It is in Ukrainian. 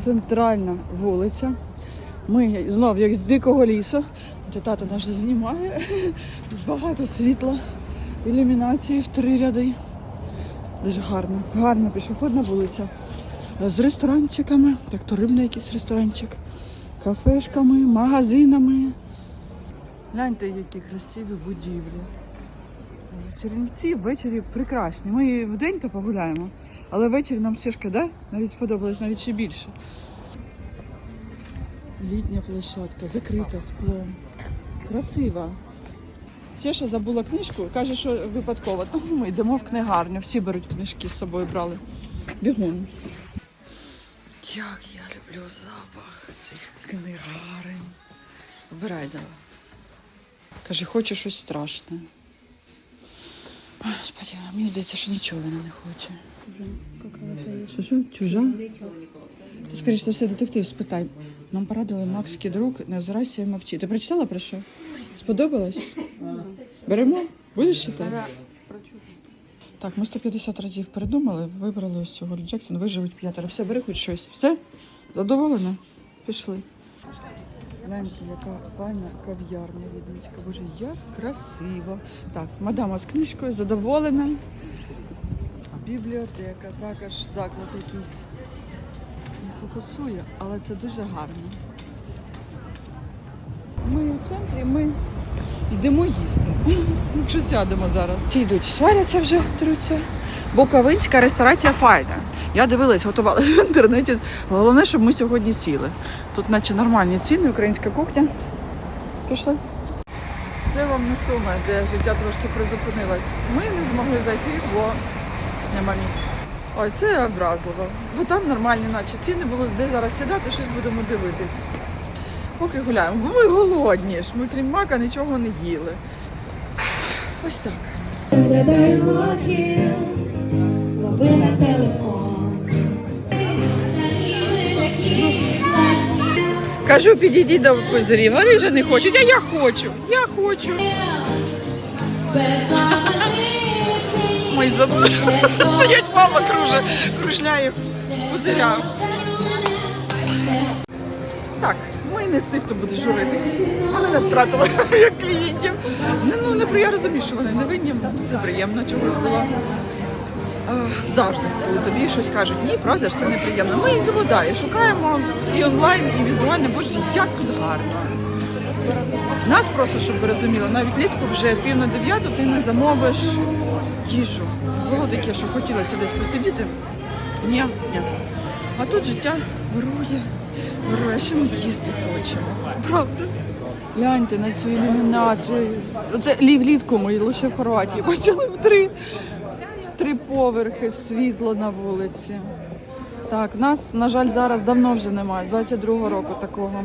центральна вулиця. Ми знов як з дикого лісу. Тато наш знімає. Багато світла, ілюмінації в три ряди. Дуже гарно. Гарна пішохідна вулиця. З ресторанчиками, так то рибний якийсь ресторанчик, кафешками, магазинами. Гляньте, які красиві будівлі. Чернівці ввечері прекрасні. Ми в день то погуляємо, але ввечері нам все шкода, навіть сподобалось навіть ще більше. Літня площадка, закрита склом. Красива. Ще що забула книжку, каже, що випадково. Ну, ми йдемо в книгарню, всі беруть книжки з собою брали. Бігом. Як я люблю запах цих книгарень. Вибирай давай. Каже, хочу щось страшне. Господи, а мені здається, що нічого вона не хоче. Що, що? Чужа? Скоріше за все, детектив спитай. Нам порадили Макс Кідрук, не озирайся і мовчи. Ти прочитала про що? Сподобалось? Беремо? Будеш читати? Так, ми 150 разів передумали, вибрали ось цього Джексон, виживуть п'ятеро. Все, бери хоч щось. Все? Задоволена? Пішли. Гляньте, яка файна кав'ярня відничка. Боже, як красиво. Так, мадама з книжкою задоволена. Бібліотека, також заклад якийсь. Не фокусує, але це дуже гарно. Ми у центрі, ми йдемо їсти. Якщо сядемо зараз. Ці йдуть, сваряться вже, труться. Буковинська ресторація файна. Я дивилась, готувала в інтернеті. Головне, щоб ми сьогодні сіли. Тут наче нормальні ціни, українська кухня. Пішли. Це вам не сума, де життя трошки призупинилось. Ми не змогли зайти, бо нема місця. Ой, це образливо. Бо там нормальні, наче ціни було, де зараз сідати, щось будемо дивитись. Поки гуляємо. Бо ми голодні ж. Ми крім мака нічого не їли. Ось так. Кажу, підійдіть до козирів. Вони вже не хочуть, а я хочу. Я хочу. Мой забули. Стоять мама круже, кружляє козиря. Так, ми не з тих, хто буде журитись. Вони нас втратили як клієнтів. Ну, ну я розумію, що вони не винні. Неприємно чогось було. Завжди, коли тобі щось кажуть, ні, правда ж це неприємно. Ми йдемо далі, шукаємо і онлайн, і візуально, боже, як тут гарно. Нас просто, щоб ви розуміли, навіть влітку вже пів на дев'яту ти не замовиш їжу. Було таке, що хотілося десь посидіти. Ні, ні. А тут життя вирує, вирує, ще ми їсти хочемо. Правда? Гляньте на цю ілюмінацію. Оце лі- влітку ми лише в Хорватії бачили в три, три поверхи світло на вулиці. Так, нас, на жаль, зараз давно вже немає, з 22-го року такого.